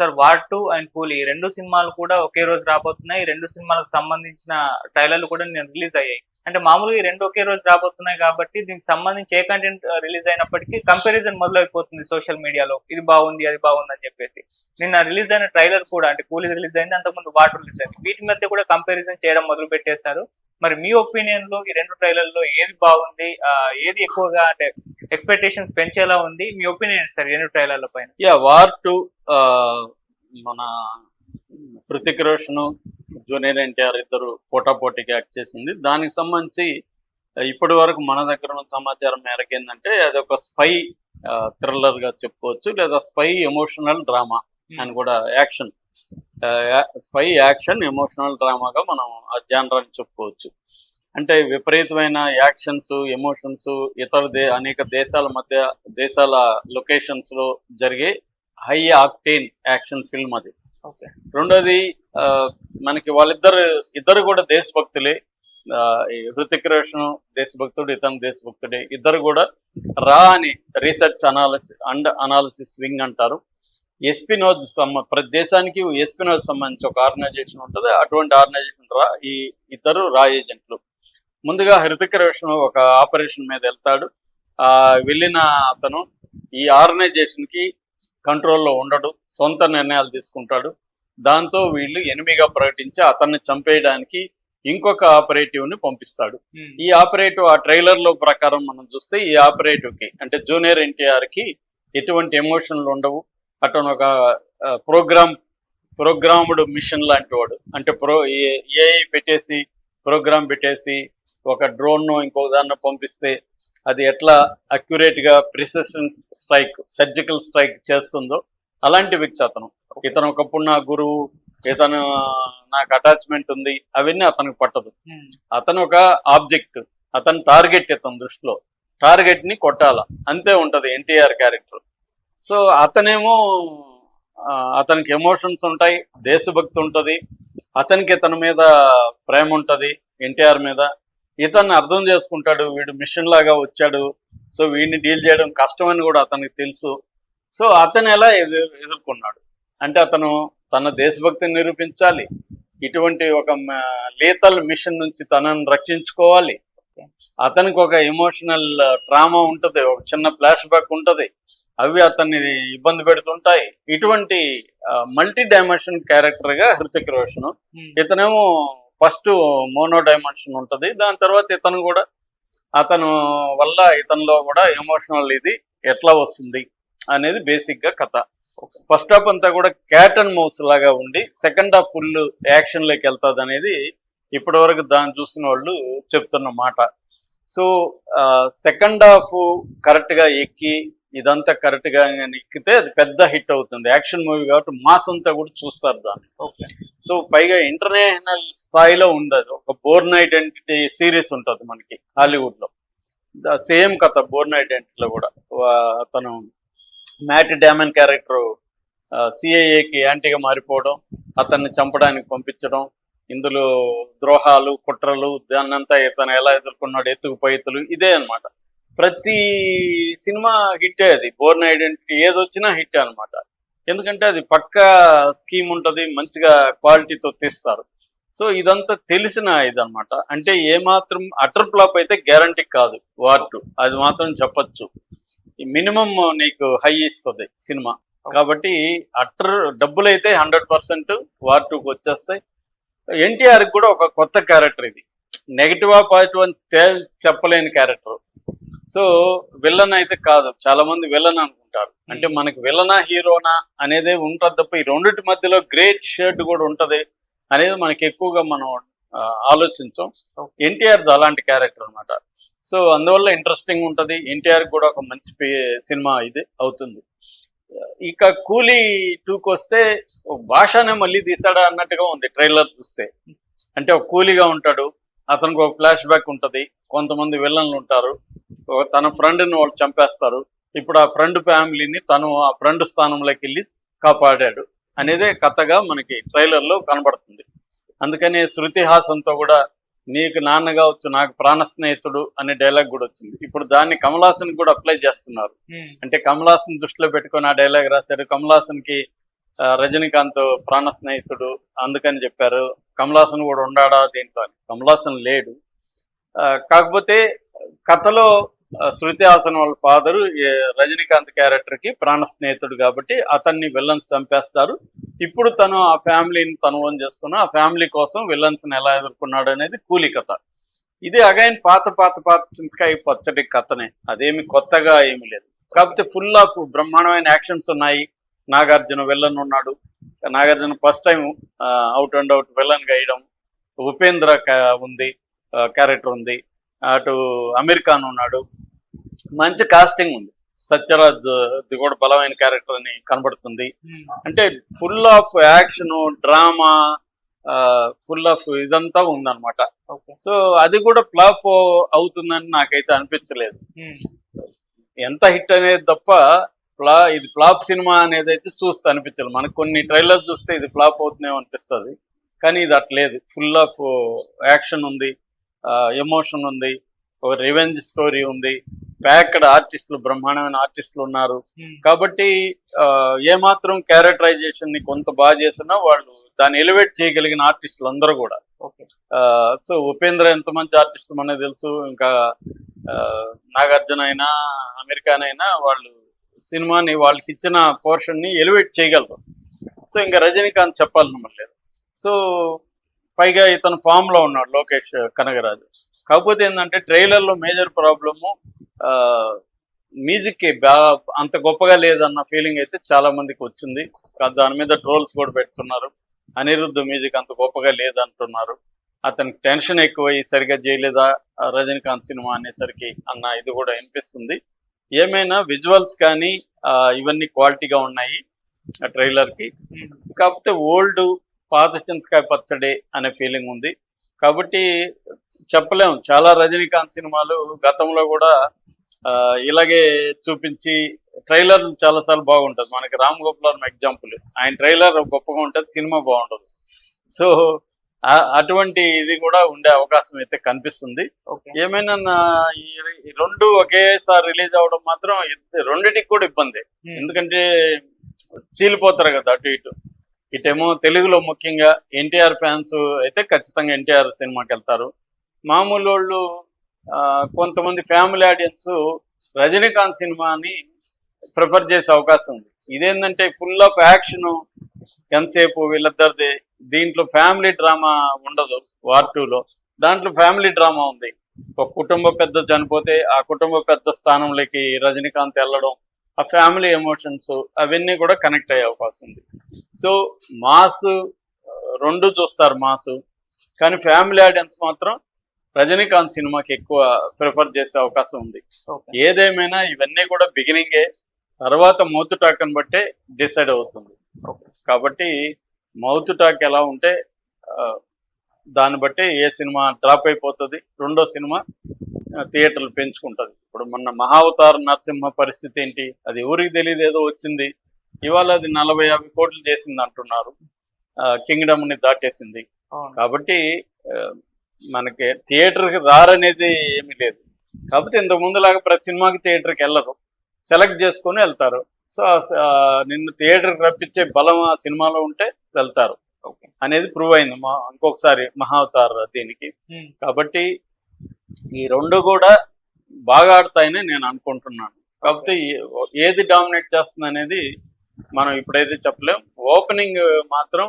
Sir war two and కూలీ ఈ రెండు సినిమాలు కూడా ఒకే రోజు రాబోతున్నాయి. ఈ రెండు సినిమాలకు సంబంధించిన ట్రైలర్లు కూడా నేను రిలీజ్ అయ్యాయి. అంటే మామూలుగా ఈ రెండు ఒకే రోజు రాబోతున్నాయి కాబట్టి దీనికి సంబంధించి ఏ కంటెంట్ రిలీజ్ uh, అయినప్పటికీ కంపారిజన్ మొదలైపోతుంది సోషల్ మీడియాలో ఇది బాగుంది అది బాగుంది అని చెప్పేసి. నిన్న రిలీజ్ అయిన ట్రైలర్ కూడా అంటే కూలీ రిలీజ్ అయింది అంతకుముందు వాటర్ రిలీజ్ అయింది. వీటి మధ్య కూడా కంపారిజన్ చేయడం మొదలు పెట్టేశారు. మరి మీ ఒపీనియన్లో ఈ రెండు ట్రైలర్లో ఏది బాగుంది ఏది ఎక్కువగా అంటే ఎక్స్పెక్టేషన్స్ పెంచేలా ఉంది? మీ ఒపీనియన్ సార్ రెండు ట్రైలర్ల పైన? యా వార్ టు మన హృతిక్ రోషన్ జూనియర్ ఎన్టీఆర్ ఇద్దరు పోటాపోటీకి యాక్ట్ చేసింది. దానికి సంబంధించి ఇప్పటి వరకు మన దగ్గర ఉన్న సమాచారం మేరకు ఏంటంటే అది ఒక స్పై థ్రిల్లర్గా చెప్పుకోవచ్చు లేదా స్పై ఎమోషనల్ డ్రామా అని కూడా యాక్షన్ స్పై యాక్షన్ ఎమోషనల్ డ్రామాగా మనం ఆ జానరాన్ని చెప్పుకోవచ్చు. అంటే విపరీతమైన యాక్షన్స్ ఎమోషన్స్ ఇతర దే అనేక దేశాల మధ్య దేశాల లొకేషన్స్లో జరిగే హై ఆక్టేన్ యాక్షన్ ఫిల్మ్ అది. రెండోది ఆ, మనకి వాళ్ళిద్దరు ఇద్దరు కూడా దేశభక్తులే. ఈ హృతిక్ రోషన్ దేశభక్తుడు ఇతను దేశభక్తుడే. ఇద్దరు కూడా రా అని research analysis and analysis wing అంటారు. ఎస్పినోజ్ సంబంధ ప్రతి దేశానికి ఎస్పినోజ్ సంబంధించి ఒక ఆర్గనైజేషన్ ఉంటుంది. అటువంటి ఆర్గనైజేషన్ రా ఈ ఇద్దరు రా ఏజెంట్లు. ముందుగా హృతిక్ రోషన్ ఒక ఆపరేషన్ మీద వెళ్తాడు. ఆ వెళ్ళిన అతను ఈ ఆర్గనైజేషన్కి కంట్రోల్లో ఉండడు సొంత నిర్ణయాలు తీసుకుంటాడు. దాంతో వీళ్ళు ఎనిమిగా ప్రకటించి అతన్ని చంపేయడానికి ఇంకొక ఆపరేటివ్ని పంపిస్తాడు ఈ ఆపరేటివ్ ఆ ట్రైలర్లో ప్రకారం మనం చూస్తే ఈ ఆపరేటివ్కి అంటే జూనియర్ ఎన్టీఆర్కి ఎటువంటి ఎమోషన్లు ఉండవు. అతను ఒక ప్రోగ్రామ్ ప్రోగ్రామ్డ్ మిషన్ లాంటి వాడు. అంటే ప్రో ఏఐ పెట్టేసి ప్రోగ్రామ్ పెట్టేసి ఒక డ్రోన్ను ఇంకొక దాన్ని పంపిస్తే అది ఎట్లా అక్యురేట్గా ప్రిసెషన్ స్ట్రైక్ సర్జికల్ స్ట్రైక్ చేస్తుందో అలాంటి వ్యక్తి అతను. ఇతను ఒకప్పుడు నా గురువు ఇతను నాకు అటాచ్మెంట్ ఉంది అవన్నీ అతనికి పట్టదు. అతను ఒక ఆబ్జెక్ట్ అతని టార్గెట్ ఇతని దృష్టిలో. టార్గెట్ని కొట్టాల. అంతే ఉంటది ఎన్టీఆర్ క్యారెక్టర్ సో అతనేమో అతనికి ఎమోషన్స్ ఉంటాయి దేశభక్తి ఉంటది అతనికి ఇతని మీద ప్రేమ ఉంటది ఎన్టీఆర్ మీద. ఇతన్ని అర్థం చేసుకుంటాడు వీడు మిషన్ లాగా వచ్చాడు సో వీడిని డీల్ చేయడం కష్టమని కూడా అతనికి తెలుసు. సో అతను ఎలా ఎదుర్కొన్నాడు? అంటే అతను తన దేశభక్తిని నిరూపించాలి ఇటువంటి ఒక లీతల్ మిషన్ నుంచి తనని రక్షించుకోవాలి. అతనికి ఒక ఎమోషనల్ డ్రామా ఉంటది ఒక చిన్న ఫ్లాష్ బ్యాక్ ఉంటది. అవి అతన్ని ఇబ్బంది పెడుతుంటాయి. ఇటువంటి మల్టీ డైమెన్షన్ క్యారెక్టర్గా హృతిక్ రోషన్ ఇతనేమో ఫస్ట్ మోనో డైమెన్షన్ ఉంటది. దాని తర్వాత ఇతను కూడా అతను వల్ల ఇతనిలో కూడా ఎమోషనల్ ఇది ఎట్లా వస్తుంది అనేది బేసిక్గా కథ. ఫస్ట్ హాఫ్ అంతా కూడా క్యాట్ అండ్ మౌస్ లాగా ఉండి సెకండ్ హాఫ్ ఫుల్ యాక్షన్లోకి వెళ్తుంది అనేది ఇప్పటి వరకు దాన్ని చూసిన వాళ్ళు చెప్తున్న మాట. సో సెకండ్ హాఫ్ కరెక్ట్గా ఎక్కి ఇదంతా కరెక్ట్గా గాని ఎక్కితే అది పెద్ద హిట్ అవుతుంది. యాక్షన్ మూవీ కాబట్టి మాస్ అంతా కూడా చూస్తారు దాన్ని. సో పైగా ఇంటర్నేషనల్ స్థాయిలో ఉంది అది ఒక బోర్న్ ఐడెంటిటీ సిరీస్ ఉంటుంది మనకి హాలీవుడ్లో సేమ్ కథ బోర్న్ ఐడెంటిటీలో కూడా. అతను మ్యాట్ డామన్ క్యారెక్టర్ సిఐఏకి యాంటీగా మారిపోవడం అతన్ని చంపడానికి పంపించడం ఇందులో ద్రోహాలు కుట్రలు దాన్నంతా ఇతను ఎలా ఎదుర్కొన్నాడు ఎత్తుకుపోయితులు ఇదే అన్నమాట. ప్రతి సినిమా హిట్టే అది. బోర్న్ ఐడెంటిటీ ఏదొచ్చినా హిట్ అన్నమాట. ఎందుకంటే అది పక్కా స్కీమ్ ఉంటది మంచిగా క్వాలిటీతో తీస్తారు. సో ఇదంతా తెలిసిన ఇదనమాట అంటే ఏ మాత్రం అటర్ ఫ్లాప్ అయితే గ్యారంటీ కాదు. వార్టు అది మాత్రం చెప్పొచ్చు. మినిమం నీకు హై ఇస్తుంది సినిమా. కాబట్టి అటర్ డబ్బులు అయితే హండ్రెడ్ పర్సెంట్ వార్ టూకి వచ్చేస్తాయి. ఎన్టీఆర్ కూడా ఒక కొత్త క్యారెక్టర్ ఇది. నెగిటివా పాజిటివ్ అని తేల్ చెప్పలేని క్యారెక్టర్ సో విలన్ అయితే కాదు. చాలా మంది విలన్ అనుకుంటారు. అంటే మనకి విలనా హీరోనా అనేదే ఉంటుంది తప్ప ఈ రెండింటి మధ్యలో గ్రేట్ షేడ్ కూడా ఉంటది అనేది మనకి ఎక్కువగా మనం ఆలోచించాం. ఎన్టీఆర్ అలాంటి క్యారెక్టర్ అన్నమాట. సో అందువల్ల ఇంట్రెస్టింగ్ ఉంటది. ఎన్టీఆర్ కూడా ఒక మంచి సినిమా ఇది అవుతుంది. ఇక కూలీ టూకి వస్తే భాషనే మళ్ళీ తీసాడా అన్నట్టుగా ఉంది ట్రైలర్ చూస్తే. అంటే ఒక కూలీగా ఉంటాడు. అతనికి ఒక ఫ్లాష్ బ్యాక్ ఉంటది. కొంతమంది విలన్లు ఉంటారు. తన ఫ్రెండ్ని వాళ్ళు చంపేస్తారు. ఇప్పుడు ఆ ఫ్రెండ్ ఫ్యామిలీని తను ఆ ఫ్రెండ్ స్థానంలోకి వెళ్ళి కాపాడాడు అనేదే కథగా మనకి ట్రైలర్లో కనబడుతుంది. అందుకని శృతి హాసన్తో కూడా నీకు నాన్న కావచ్చు నాకు ప్రాణ స్నేహితుడు అనే డైలాగ్ కూడా వచ్చింది. ఇప్పుడు దాన్ని కమల్ హాసన్ కూడా అప్లై చేస్తున్నారు. అంటే కమల్ హాసన్ దృష్టిలో పెట్టుకొని ఆ డైలాగ్ రాశారు. కమల్ హాసన్కి రజనీకాంత్ ప్రాణ స్నేహితుడు అందుకని చెప్పారు. కమలాసన్ కూడా ఉండాడా దీంట్లో కమలాసన్ లేడు. ఆ, కాకపోతే కథలో శృతి హాసన్ వాళ్ళ ఫాదర్ రజనీకాంత్ క్యారెక్టర్కి ప్రాణ స్నేహితుడు కాబట్టి అతన్ని విల్లన్స్ చంపేస్తారు. ఇప్పుడు తను ఆ ఫ్యామిలీని తను ఓన్ చేసుకున్న ఆ ఫ్యామిలీ కోసం విల్లన్స్ ఎలా ఎదుర్కొన్నాడు అనేది కూలి కథ. ఇది అగైన్ పాత పాత పాత చింతకాయ పచ్చడి కథనే. అదేమి కొత్తగా ఏమి లేదు. కాకపోతే ఫుల్ ఆఫ్ బ్రహ్మాండమైన యాక్షన్స్ ఉన్నాయి. నాగార్జున విల్లన్ ఉన్నాడు Nagarjuna first time out and out విల్లన్గా వేయడం ఉపేంద్ర ఉంది క్యారెక్టర్ ఉంది. అటు అమీర్ ఖాన్ ఉన్నాడు. మంచి కాస్టింగ్ ఉంది. సత్యరాజ్ ది కూడా బలమైన క్యారెక్టర్ అని కనబడుతుంది. అంటే full of action drama full of ఇదంతా ఉందన్నమాట. ఓకే సో అది కూడా ఫ్లాప్ అవుతుందని నాకైతే అనిపించలేదు. ఎంత హిట్ అనేది తప్ప ఫ్లా ఇది ఫ్లాప్ సినిమా అనేది అయితే చూస్తే అనిపించలేదు మనకు కొన్ని ట్రైలర్ చూస్తే ఇది ఫ్లాప్ అవుతుందేమో అనిపిస్తుంది. కానీ ఇది అట్లేదు ఫుల్ ఆఫ్ యాక్షన్ ఉంది. ఎమోషన్ ఉంది. ఒక రివెంజ్ స్టోరీ ఉంది. ప్యాక్డ్ ఆర్టిస్టులు బ్రహ్మాండమైన ఆర్టిస్టులు ఉన్నారు. కాబట్టి ఆ, ఏమాత్రం క్యారెక్టరైజేషన్ని కొంత బాగా చేసినా వాళ్ళు దాన్ని ఎలివేట్ చేయగలిగిన ఆర్టిస్టులు అందరూ కూడా. సో ఉపేంద్ర ఎంత మంచి ఆర్టిస్ట్ మనకు తెలుసు. ఇంకా నాగార్జున అయినా అమెరికాన్ అయినా వాళ్ళు సినిమాని వాళ్ళకి ఇచ్చిన పోర్షన్ని ఎలివేట్ చేయగలరు. సో ఇంకా రజనీకాంత్ చెప్పాలని లేదు. సో పైగా ఇతను ఫామ్లో ఉన్నాడు లోకేష్ కనగరాజు కాకపోతే ఏంటంటే ట్రైలర్లో మేజర్ ప్రాబ్లము మ్యూజిక్ అంత గొప్పగా లేదన్న ఫీలింగ్ అయితే చాలా మందికి వచ్చింది. దాని మీద ట్రోల్స్ కూడా పెడుతున్నారు. అనిరుద్ధ మ్యూజిక్ అంత గొప్పగా లేదంటున్నారు. అతనికి టెన్షన్ ఎక్కువై సరిగా చేయలేదా రజనీకాంత్ సినిమా అనేసరికి అన్న ఇది కూడా వినిపిస్తుంది. ఏమైనా విజువల్స్ కానీ ఇవన్నీ క్వాలిటీగా ఉన్నాయి ఆ ట్రైలర్కి. కాకపోతే ఓల్డ్ పాత చింతకాయ పచ్చడి అనే ఫీలింగ్ ఉంది. కాబట్టి చెప్పలేము చాలా రజనీకాంత్ సినిమాలు గతంలో కూడా ఆ, ఇలాగే చూపించి ట్రైలర్ చాలాసార్లు బాగుంటుంది. మనకి రామ్ గోపాల్ ఎగ్జాంపుల్ ఆయన ట్రైలర్ గొప్పగా ఉంటుంది సినిమా బాగుంటుంది సో అటువంటి ఇది కూడా ఉండే అవకాశం అయితే కనిపిస్తుంది. ఏమైనా ఈ రెండు ఒకేసారి రిలీజ్ అవడం మాత్రం రెండిటికి కూడా ఇబ్బంది. ఎందుకంటే చీలిపోతారు కదా అటు ఇటు. ఇటేమో తెలుగులో ముఖ్యంగా ఎన్టీఆర్ ఫ్యాన్స్ అయితే ఖచ్చితంగా ఎన్టీఆర్ సినిమాకి వెళ్తారు. మామూలు వాళ్ళు కొంతమంది ఫ్యామిలీ ఆడియన్స్ రజనీకాంత్ సినిమాని ప్రిఫర్ చేసే అవకాశం ఉంది. ఇదేంటంటే ఫుల్ ఆఫ్ యాక్షన్ ఎంతసేపు వీళ్ళిద్దరిది? దీంట్లో ఫ్యామిలీ డ్రామా ఉండదు వార్ టూలో దాంట్లో ఫ్యామిలీ డ్రామా ఉంది. ఒక కుటుంబ పెద్ద చనిపోతే ఆ కుటుంబ పెద్ద స్థానంలోకి రజనీకాంత్ వెళ్ళడం ఆ ఫ్యామిలీ ఎమోషన్స్ అవన్నీ కూడా కనెక్ట్ అయ్యే అవకాశం ఉంది. సో మాస్ రెండు చూస్తారు మాస్. కానీ ఫ్యామిలీ ఆడియన్స్ మాత్రం రజనీకాంత్ సినిమాకి ఎక్కువ ప్రిఫర్ చేసే అవకాశం ఉంది. ఏదేమైనా ఇవన్నీ కూడా బిగినింగే తర్వాత మౌత్ టాక్ బట్టే డిసైడ్ అవుతుంది. కాబట్టి మౌత్ టాక్ ఎలా ఉంటే దాన్ని బట్టి ఏ సినిమా డ్రాప్ అయిపోతుంది రెండో సినిమా థియేటర్లు పెంచుకుంటుంది. ఇప్పుడు మొన్న మహావతార్ నరసింహ పరిస్థితి ఏంటి? అది ఎవరికి తెలియదు ఏదో వచ్చింది. ఇవాళ అది నలభై యాభై కోట్లు చేసింది అంటున్నారు. కింగ్డమ్ని దాటేసింది. కాబట్టి మనకి థియేటర్కి రారనేది ఏమీ లేదు. కాకపోతే ఇంతకు ముందులాగా ప్రతి సినిమాకి థియేటర్కి వెళ్ళరు. సెలెక్ట్ చేసుకొని వెళ్తారు. సో నిన్ను థియేటర్కి రప్పించే బలం ఆ సినిమాలో ఉంటే వెళ్తారు. అనేది ప్రూవ్ అయింది. మా ఇంకొకసారి మహావతార్ దీనికి. కాబట్టి ఈ రెండు కూడా బాగా ఆడతాయని నేను అనుకుంటున్నాను. కాకపోతే ఏది డామినేట్ చేస్తుంది అనేది మనం ఇప్పుడైతే చెప్పలేం. ఓపెనింగ్ మాత్రం